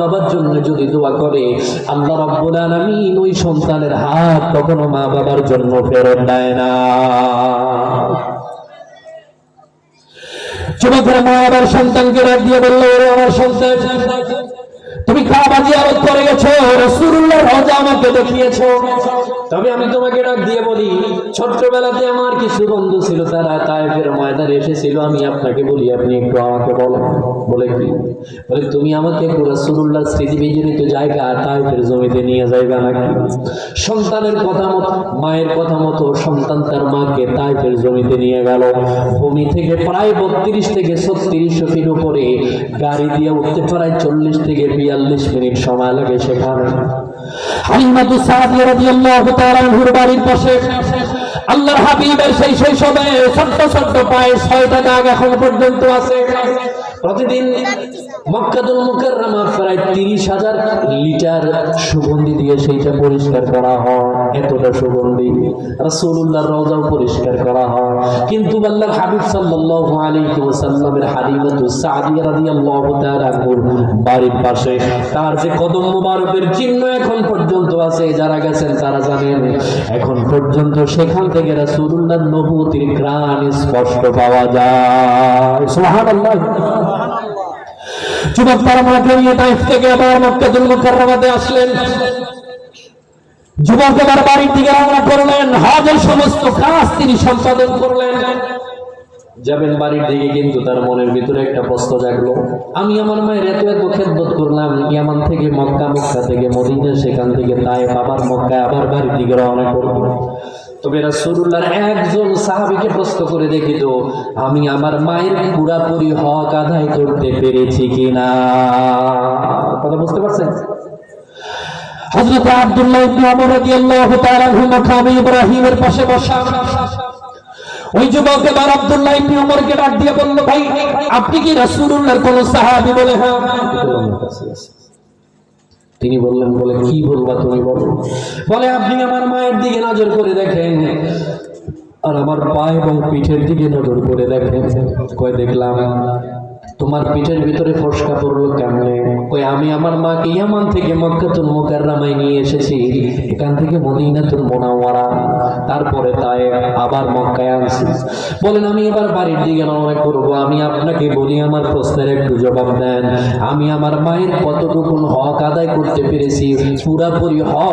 বাবার জন্য যদি দোয়া করে, আল্লাহ রব্বুল আলামিন ওই সন্তানের হাত কখনো মা বাবার জন্য ফেরত দেয় না। যুবকের মা আবার সন্তানকে ডাক দিয়ে বলল আমার সন্তান তুমি খাবার জিয়ারত করে গেছো রসুল্লাহ রাজা আমাকে দেখিয়েছো। তবে আমি তোমাকে ডাক দিয়ে বলি, ছোট্টবেলাতে আমার কিছু বন্ধু ছিল, তারা তায়েফের ময়দানে এসেছিল। আমি আপনাকে বলি, আপনি একটু আমাকে বলো, বলে কি? বলে, তুমি আমাকে একটু রাসূলুল্লাহ স্মৃতি বিজড়িত জায়গা, তায়েফের জমিতে নিয়ে যাইবা নাকি? সন্তানের কথা মতো, মায়ের কথা মতো সন্তান তার মাকে তাইফের জমিতে নিয়ে গেল। ভূমি থেকে প্রায় বত্রিশ থেকে ছত্রিশ ফিট উপরে, গাড়ি দিয়ে উঠতে প্রায় চল্লিশ থেকে বিয়াল্লিশ মিনিট সময় লাগে সেখানে। হালিমাতু সাদিয়া রাদিয়াল্লাহু আল্লাহর হাবিবের সেই শৈশবে ছোট্ট ছোট্ট পায়ে ছয় টাকা এখন পর্যন্ত আছে। প্রতিদিন মক্কাতুল মুকাররমা প্রায় তিরিশ হাজার লিটার সুগন্ধি দিয়ে সেইটা পরিষ্কার করা হয়। এতটা সুগন্ধি। রাসূলুল্লাহর রওজাও পরিষ্কার করা হয়। কিন্তু আল্লাহর হাবিব সাল্লাল্লাহু আলাইহি ওয়াসাল্লামের হালিমাতু সাদিয়া রাদিয়াল্লাহু তাআলা বাড়ির পাশে। তার যে কদম মুবারকের চিহ্ন এখন পর্যন্ত আছে, যারা গেছেন তারা জানেন, এখন পর্যন্ত সেখান থেকে রাসূলুল্লাহর নবুতির ঘ্রাণ স্পষ্ট পাওয়া যায়। সুবহানাল্লাহ। যুবক তারা মাকে নিয়ে তাইফ থেকে আবার মক্কাতুল মুকাররমাতে আসলেন। যুবক এবার বাড়ির দিকে রওনা করলেন। হজের সমস্ত কাজ তিনি সম্পাদন করলেন। যাবেন বাড়ির দিকে কিন্তু তার মনের ভিতরে একটা প্রশ্ন জাগলো, আমি আমার মায়ের এত এত খেদমত করলাম, ইয়ামান থেকে মক্কা মক্কা থেকে মদিনা, সেখান থেকে তাই আবার মক্কায় আবার বাড়ির দিকে রওনা করব। তবে রাসূলুল্লাহর একজন সাহাবীকে প্রশ্ন করে দেখি তো, আমি আমার মায়ের পুরাপুরি হক আদায় করতে পেরেছি কিনা কথা বুঝতে পারছেন? হযরত আব্দুল্লাহ ইবনে ওমর রাদিয়াল্লাহু তাআলা মাকামে ইব্রাহিমের পাশে বসা। ওই যুবক এবার আব্দুল্লাহ ইবনে ওমরকে ডাক দিয়ে বলল, ভাই, আপনি কি রাসূলুল্লাহর কোন সাহাবী বলে হ্যাঁ। তিনি বললেন, বলে কি বলবা তুমি বলো? বলে, আপনি আমার মায়ের দিকে নজর করে দেখেন আর আমার পা এবং পিঠের দিকে নজর করে দেখেন। কয়, দেখলাম। তোমার পিঠের ভিতরে ফসকা পড়ল কেমনে? কই, আমি আমার মাকে ইয়ামান থেকে মক্কাতুল মুকাররমায় নিয়ে এসেছি। এখান থেকে মদিনাতুল মুনাওয়ারা। তারপরে তাই আবার মক্কায় আনছি। বলেন, আমি এবার বাড়ির দিকে রওনা করব। আমি আপনাকে বলি, আমার প্রশ্নের একটু জবাব দেন। আমি আমার মায়ের কতটুকুন হক আদায় করতে পেরেছি? পুরাপুরি হক